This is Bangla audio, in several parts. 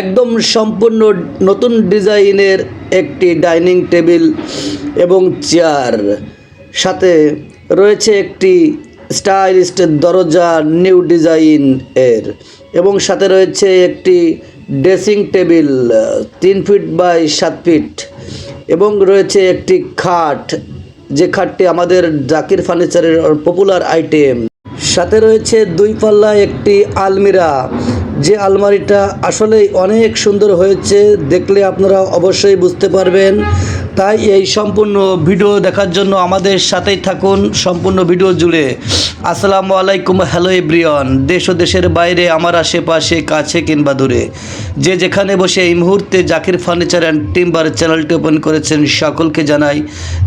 একদম সম্পূর্ণ নতুন ডিজাইনের একটি ডাইনিং টেবিল এবং চেয়ার। সাথে রয়েছে একটি স্টাইলিস্ট দরজা নিউ ডিজাইন এর এবং সাথে রয়েছে একটি ড্রেসিং টেবিল তিন ফিট বাই সাত ফিট এবং রয়েছে একটি খাট। যে খাটটি আমাদের জাকির ফার্নিচারের পপুলার আইটেম সাথে রয়েছে দুই পাল্লা একটি আলমিরা যে আলমারিটা আসলেই অনেক সুন্দর হয়েছে, দেখলে আপনারা অবশ্যই বুঝতে পারবেন। তাই এই সম্পূর্ণ ভিডিও দেখার জন্য আমাদের সাথেই থাকুন সম্পূর্ণ ভিডিও জুড়ে। আসসালামু আলাইকুম, হ্যালো এভরিওয়ান। দেশ ও দেশের বাইরে, আমার আশেপাশে, কাছে কিংবা দূরে। যে যেখানে বসে এই মুহূর্তে জাকির ফার্নিচার অ্যান্ড টিম্বার চ্যানেলটি ওপেন করেছেন সকলকে জানাই।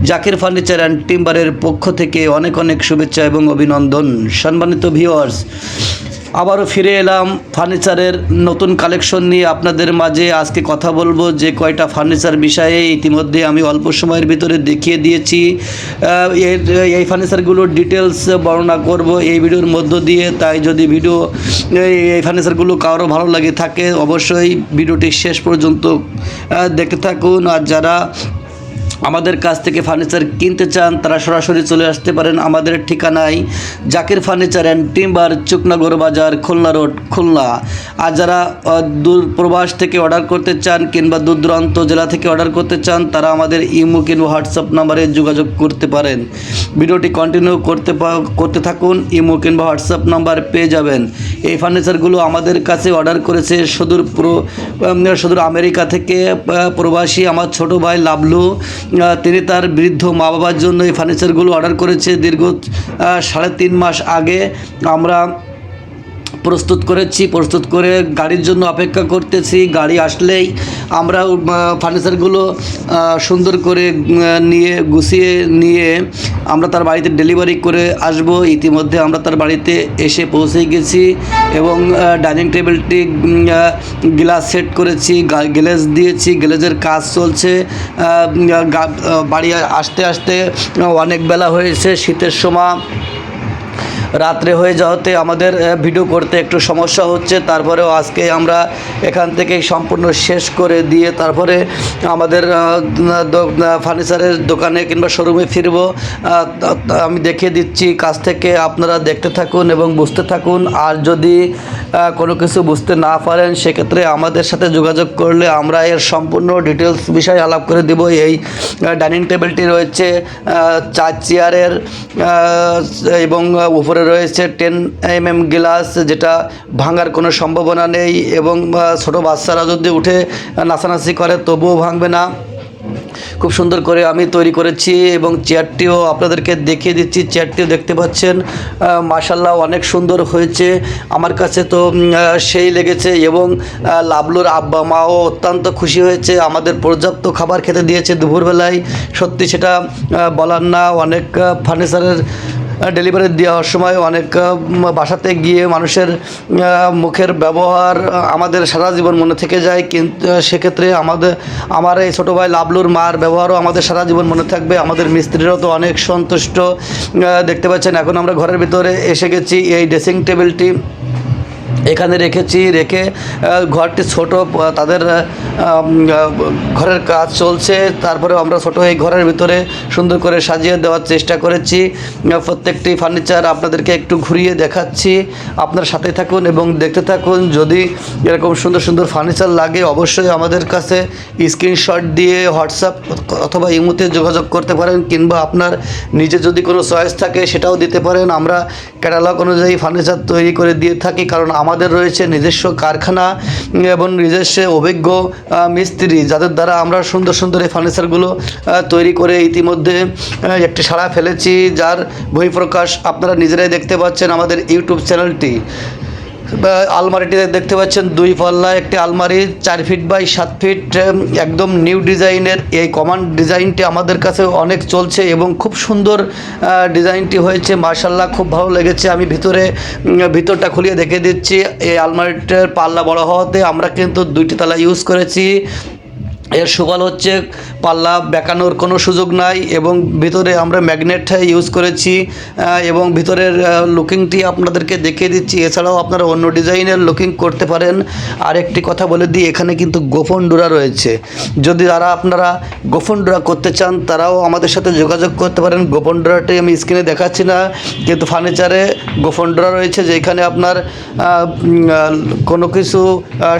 জাকির ফার্নিচার অ্যান্ড টিম্বারের পক্ষ থেকে অনেক অনেক শুভেচ্ছা এবং অভিনন্দন। সম্মানিত ভিউয়ার্স আবারও ফিরে এলাম। ফার্নিচারের নতুন কালেকশন নিয়ে আপনাদের মাঝে আজকে কথা বলব। যে কয়টা ফার্নিচার বিষয়ে ইতিমধ্যে আমি অল্প সময়ের ভিতরে দেখিয়ে দিয়েছি। এর, এই ফার্নিচারগুলোর ডিটেলস বর্ণনা করব এই ভিডিওর মধ্য দিয়ে। তাই যদি ভিডিও, এই ফার্নিচারগুলো কারও ভালো লাগে থাকে, অবশ্যই ভিডিওটি শেষ পর্যন্ত দেখতে থাকুন। আর যারা আমাদের কাছ থেকে ফার্নিচার কিনতে চান, তারা সরাসরি চলে আসতে পারেন আমাদের ঠিকানায়। Zakir furniture and timber Chuknagar Bazar, Khulna road, Khulna. আর যারা দূর প্রবাস থেকে অর্ডার করতে চান কিংবা দূর দূরান্ত জেলা থেকে অর্ডার করতে চান, তারা আমাদের ইমো কিংবা হোয়াটসঅ্যাপ নাম্বারে যোগাযোগ করতে পারেন। ভিডিওটি কন্টিনিউ করতে করতে থাকুন, ইমো কিংবা হোয়াটসঅ্যাপ নাম্বার পেয়ে যাবেন। এই ফার্নিচারগুলো আমাদের কাছে অর্ডার করেছে সুদূর পুরো সুদূর আমেরিকা থেকে প্রবাসী, আমার ছোট ভাই লাভলু তিনি তার বৃদ্ধ মা বাবার জন্য এই ফার্নিচারগুলো অর্ডার করেছে দীর্ঘ সাড়ে তিন মাস আগে। আমরা প্রস্তুত করেছি, প্রস্তুত করে গাড়ির জন্য অপেক্ষা করতেছি। গাড়ি আসলেই আমরা ফার্নিচারগুলো সুন্দর করে নিয়ে, গুছিয়ে নিয়ে আমরা তার বাড়িতে ডেলিভারি করে আসব। ইতিমধ্যে আমরা তার বাড়িতে এসে পৌঁছে গেছি এবং ডাইনিং টেবিলটি গ্লাস সেট করেছি গ্লেজ দিয়েছি গ্লেজের কাজ চলছে। বাড়ি আসতে আসতে অনেক বেলা হয়েছে, শীতের সময়। রাত্রে হয়ে যাওয়াতে আমাদের ভিডিও করতে একটু সমস্যা হচ্ছে। তারপরেও আজকে আমরা এখান থেকে সম্পূর্ণ শেষ করে দিয়ে তারপরে আমাদের ফার্নিচারের দোকানে কিংবা শোরুমে ফিরব। আমি দেখিয়ে দিচ্ছি কাছ থেকে, আপনারা দেখতে থাকুন এবং বুঝতে থাকুন। আর যদি কোনো কিছু বুঝতে না পারেন, সেক্ষেত্রে আমাদের সাথে যোগাযোগ করলে আমরা এর সম্পূর্ণ ডিটেলস বিষয়ে আলাপ করে দেব। এই ডাইনিং টেবিলটি রয়েছে চার চেয়ারের এবং উপরে রয়েছে টেন এম এম গ্লাস, যেটা ভাঙার কোনো সম্ভাবনা নেই এবং ছোট বাচ্চারা যদি উঠে নাচানাচি করে, তবুও ভাঙবে না। খুব সুন্দর করে আমি তৈরি করেছি এবং চেয়ারটিও আপনাদেরকে দেখিয়ে দিচ্ছি। চেয়ারটিও দেখতে পাচ্ছেন। মাশাল্লাহ অনেক সুন্দর হয়েছে। আমার কাছে তো সেই লেগেছে এবং লাবলুর আব্বা মাও অত্যন্ত খুশি হয়েছে। আমাদের পর্যাপ্ত খাবার খেতে দিয়েছে দুপুরবেলায়। সত্যি সেটা বলার না। অনেক ফার্নিচারের ডেলিভারি দেওয়ার সময় অনেক বাসাতে গিয়ে মানুষের মুখের ব্যবহার আমাদের সারা জীবন মনে থেকে যায়। কিন্তু সেক্ষেত্রে আমাদের, আমার এই ছোটো ভাই লাবলুর মার ব্যবহারও আমাদের সারা জীবন মনে থাকবে। আমাদের মিস্ত্রিরাও তো অনেক সন্তুষ্ট দেখতে পাচ্ছেন। এখন আমরা ঘরের ভিতরে এসে গেছি। এই ড্রেসিং টেবিলটি এখানে রেখেছি, রেখে ঘরটি ছোট, তাদের ঘরের কাজ চলছে। তারপরে আমরা ছোট এই ঘরের ভিতরে সুন্দর করে সাজিয়ে দেওয়ার চেষ্টা করেছি। প্রত্যেকটি ফার্নিচার আপনাদেরকে একটু ঘুরিয়ে দেখাচ্ছি। আপনার সাথে থাকুন এবং দেখতে থাকুন। যদি এরকম সুন্দর সুন্দর ফার্নিচার লাগে, অবশ্যই আমাদের কাছে স্ক্রিনশট দিয়ে হোয়াটসঅ্যাপ অথবা ইমোতে যোগাযোগ করতে পারেন, কিংবা আপনার নিজে যদি কোনো চয়েস থাকে, সেটাও দিতে পারেন। আমরা ক্যাটালগ অনুযায়ী ফার্নিচার তৈরি করে দিয়ে থাকি, কারণ আমাদের রয়েছে নিজস্ব কারখানা এবং নিজস্ব অভিজ্ঞ মিস্ত্রি, যাদের দ্বারা আমরা সুন্দর সুন্দর এই ফার্নিচারগুলো তৈরি করে ইতিমধ্যে একটি সাড়া ফেলেছি, যার বহিঃপ্রকাশ আপনারা নিজেরাই দেখতে পাচ্ছেন আমাদের ইউটিউব চ্যানেলটি। আলমারিটিতে দেখতে পাচ্ছেন দুই পাল্লা, একটি আলমারি, চার ফিট বাই সাত ফিট একদম নিউ ডিজাইনের। এই কমান্ড ডিজাইনটি আমাদের কাছে অনেক চলছে এবং খুব সুন্দর ডিজাইনটি হয়েছে। মার্শাল্লাহ খুব ভালো লেগেছে। আমি ভিতরে ভিতরটা খুলিয়ে দেখে দিচ্ছি। এই আলমারিটার পাল্লা বড় হওয়াতে আমরা কিন্তু দুইটি তালা ইউজ করেছি। এর সুফল হচ্ছে পাল্লা বেঁকানোর কোনো সুযোগ নাই এবং ভিতরে আমরা ম্যাগনেট ইউজ করেছি এবং ভিতরের লুকিংটি আপনাদেরকে দেখিয়ে দিচ্ছি। এছাড়াও আপনারা অন্য ডিজাইনের লুকিং করতে পারেন। আর একটি কথা বলে দিই, এখানে কিন্তু গোপন ডোরা রয়েছে। যদি যারা আপনারা গোপন ডোরা করতে চান, তারাও আমাদের সাথে যোগাযোগ করতে পারেন। গোপন ডোরাটি আমি স্ক্রিনে দেখাচ্ছি না, কিন্তু ফার্নিচারে গোপন ডোরা রয়েছে, যেখানে আপনার কোনো কিছু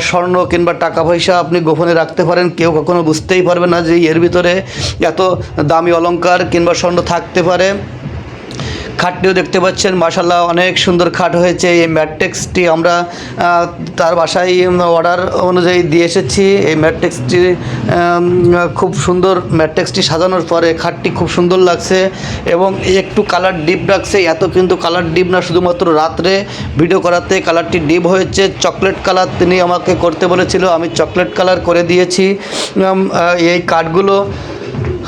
স্বর্ণ কিংবা টাকা পয়সা আপনি গোপনে রাখতে পারেন। কেউ কখনো বুঝতেই পারবে না যে এর ভিতরে এত দামি অলংকার কিংবা স্বর্ণ থাকতে পারে। খাটটিও দেখতে পাচ্ছেন। মাসাল্লাহ অনেক সুন্দর খাট হয়েছে এই ম্যাট্রিক্সটি। আমরা তার বাসায় অর্ডার অনুযায়ী দিয়ে এসেছি। এই ম্যাট্রিক্সটি খুব সুন্দর ম্যাট্রিক্সটি সাজানোর পরে খাটটি খুব সুন্দর লাগছে এবং একটু কালার ডিপ রাখছে। এত কিন্তু কালার ডিপ না, শুধুমাত্র রাত্রে ভিডিও করাতে কালারটি ডিপ হয়েছে। চকলেট কালার তিনি আমাকে করতে বলেছিল, আমি চকলেট কালার করে দিয়েছি। এই কাঠগুলো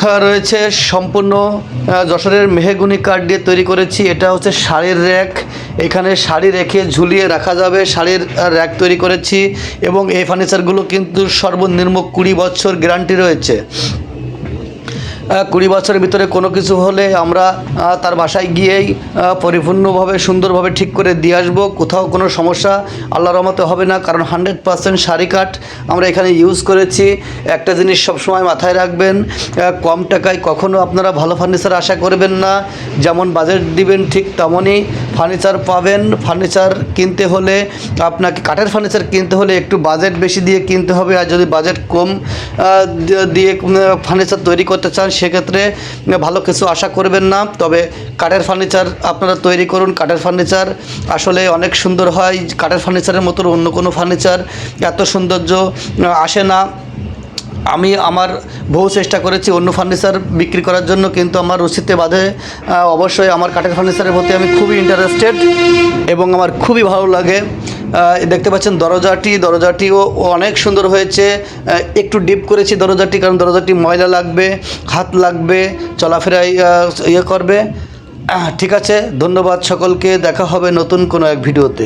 রয়েছে সম্পূর্ণ যশোরের মেহেগুনি কাঠ দিয়ে তৈরি করেছি। এটা হচ্ছে শাড়ির র্যাক। এখানে শাড়ি রেখে ঝুলিয়ে রাখা যাবে। শাড়ির র্যাক তৈরি করেছি এবং এই ফার্নিচারগুলো কিন্তু সর্বনিম্ন কুড়ি বছর গ্যারান্টি রয়েছে। কুড়ি বছরের ভিতরে কোনো কিছু হলে আমরা তার বাসায় গিয়েই পরিপূর্ণভাবে, সুন্দরভাবে ঠিক করে দিয়ে আসব। কোথাও কোনো সমস্যা আল্লাহর রহমতে হবে না, কারণ হান্ড্রেড পার্সেন্ট শাড়ি কাঠ আমরা এখানে ইউজ করেছি। একটা জিনিস সবসময় মাথায় রাখবেন কম টাকায় কখনও আপনারা ভালো ফার্নিচার আশা করবেন না। যেমন বাজেট দিবেন ঠিক তেমনই ফার্নিচার পাবেন। ফার্নিচার কিনতে হলে আপনাকে কাঠের ফার্নিচার কিনতে হলে একটু বাজেট বেশি দিয়ে কিনতে হবে। আর যদি বাজেট কম দিয়ে- ফার্নিচার তৈরি করতে চান, সেক্ষেত্রে ভালো কিছু আশা করবেন না। তবে কাঠের ফার্নিচার আপনারা তৈরি করুন। কাঠের ফার্নিচার আসলে অনেক সুন্দর হয়। কাঠের ফার্নিচারের মতো অন্য কোনো ফার্নিচার এত সৌন্দর্য আসে না। আমি আমার বহু চেষ্টা করেছি অন্য ফার্নিচার বিক্রি করার জন্য, কিন্তু আমার রুচিতে বাধে অবশ্যই আমার কাঠের ফার্নিচারের প্রতি আমি খুবই ইন্টারেস্টেড এবং আমার খুবই ভালো লাগে। দেখতে পাচ্ছেন দরজাটি, দরজাটিও অনেক সুন্দর হয়েছে। একটু ডিপ করেছি দরজাটি, কারণ দরজাটি ময়লা লাগবে, হাত লাগবে, চলাফেরায় ইয়ে করবে। ঠিক আছে, ধন্যবাদ সকলকে, দেখা হবে নতুন কোনো এক ভিডিওতে।